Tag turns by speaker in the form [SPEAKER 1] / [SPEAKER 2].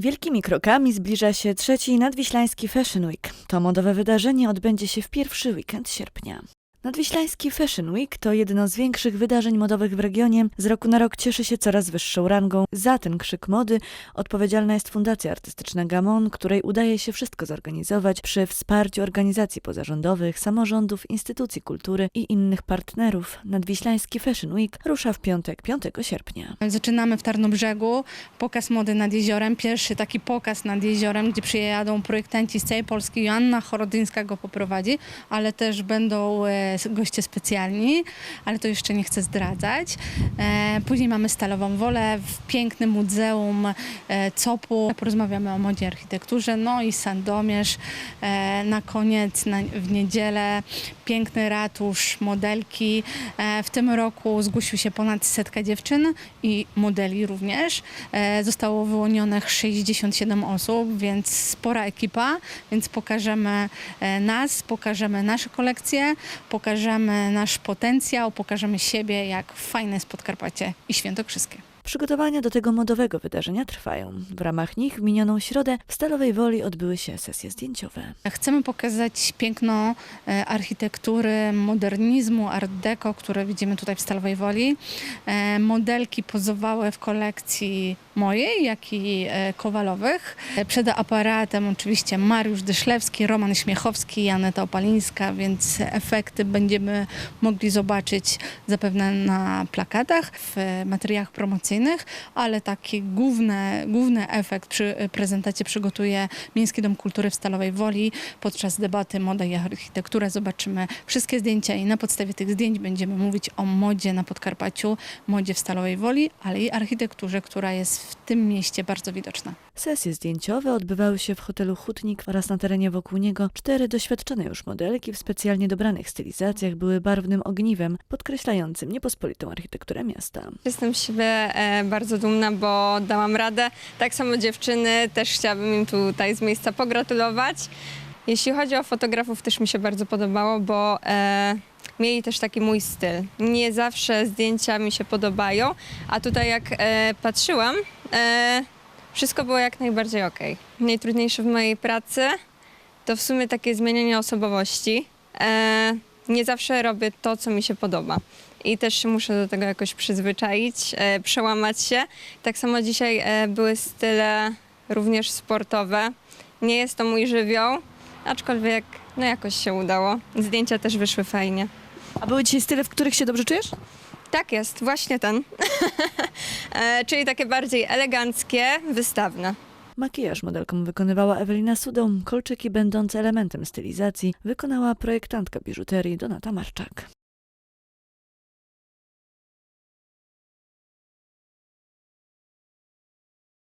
[SPEAKER 1] Wielkimi krokami zbliża się trzeci Nadwiślański Fashion Week. To modowe wydarzenie odbędzie się w pierwszy weekend sierpnia. Nadwiślański Fashion Week to jedno z większych wydarzeń modowych w regionie. Z roku na rok cieszy się coraz wyższą rangą. Za ten krzyk mody odpowiedzialna jest Fundacja Artystyczna Gamon, której udaje się wszystko zorganizować przy wsparciu organizacji pozarządowych, samorządów, instytucji kultury i innych partnerów. Nadwiślański Fashion Week rusza w piątek, 5 sierpnia.
[SPEAKER 2] Zaczynamy w Tarnobrzegu, pokaz mody nad jeziorem, pierwszy taki pokaz nad jeziorem, gdzie przyjadą projektanci z całej Polski. Joanna Chorodyńska go poprowadzi, ale też będą e, goście specjalni, ale to jeszcze nie chcę zdradzać. E, Później mamy Stalową Wolę w pięknym muzeum e, COP-u. Porozmawiamy o modzie architekturze, no i Sandomierz. E, Na koniec w niedzielę piękny ratusz, modelki. W tym roku zgłosił się ponad setka dziewczyn i modeli również. Zostało wyłonionych 67 osób, więc spora ekipa, więc pokażemy nas, pokażemy nasze kolekcje, pokażemy nasz potencjał, pokażemy siebie, jak fajne jest Podkarpacie i Świętokrzyskie.
[SPEAKER 1] Przygotowania do tego modowego wydarzenia trwają. W ramach nich w minioną środę w Stalowej Woli odbyły się sesje zdjęciowe.
[SPEAKER 2] Chcemy pokazać piękno e, architektury, modernizmu, art deco, które widzimy tutaj w Stalowej Woli. E, Modelki pozowały w kolekcji mojej, jak i e, Kowalowych. E, Przed aparatem oczywiście Mariusz Dyszlewski, Roman Śmiechowski i Aneta Opalińska, więc efekty będziemy mogli zobaczyć zapewne na plakatach, w materiałach promocyjnych, ale taki główny, główny efekt przy prezentacji przygotuje Miejski Dom Kultury w Stalowej Woli. Podczas debaty Moda i Architektura zobaczymy wszystkie zdjęcia i na podstawie tych zdjęć będziemy mówić o modzie na Podkarpaciu, modzie w Stalowej Woli, ale i architekturze, która jest w tym mieście bardzo widoczna.
[SPEAKER 1] Sesje zdjęciowe odbywały się w hotelu Hutnik oraz na terenie wokół niego. Cztery doświadczone już modelki w specjalnie dobranych stylizacjach były barwnym ogniwem, podkreślającym niepospolitą architekturę miasta.
[SPEAKER 3] Jestem z siebie e, bardzo dumna, bo dałam radę. Tak samo dziewczyny, też chciałabym im tutaj z miejsca pogratulować. Jeśli chodzi o fotografów, też mi się bardzo podobało, bo e, mieli też taki mój styl. Nie zawsze zdjęcia mi się podobają, a tutaj jak e, patrzyłam, e, wszystko było jak najbardziej okej. Najtrudniejsze w mojej pracy to w sumie takie zmienianie osobowości. E, nie zawsze robię to, co mi się podoba. I też się muszę do tego jakoś przyzwyczaić, e, przełamać się. Tak samo dzisiaj e, były style również sportowe. Nie jest to mój żywioł, aczkolwiek no jakoś się udało. Zdjęcia też wyszły fajnie.
[SPEAKER 1] A były dzisiaj style, w których się dobrze czujesz?
[SPEAKER 3] Tak jest, właśnie ten. e, czyli takie bardziej eleganckie, wystawne.
[SPEAKER 1] Makijaż modelkom wykonywała Ewelina Sudą, kolczyki będące elementem stylizacji wykonała projektantka biżuterii Donata Marczak.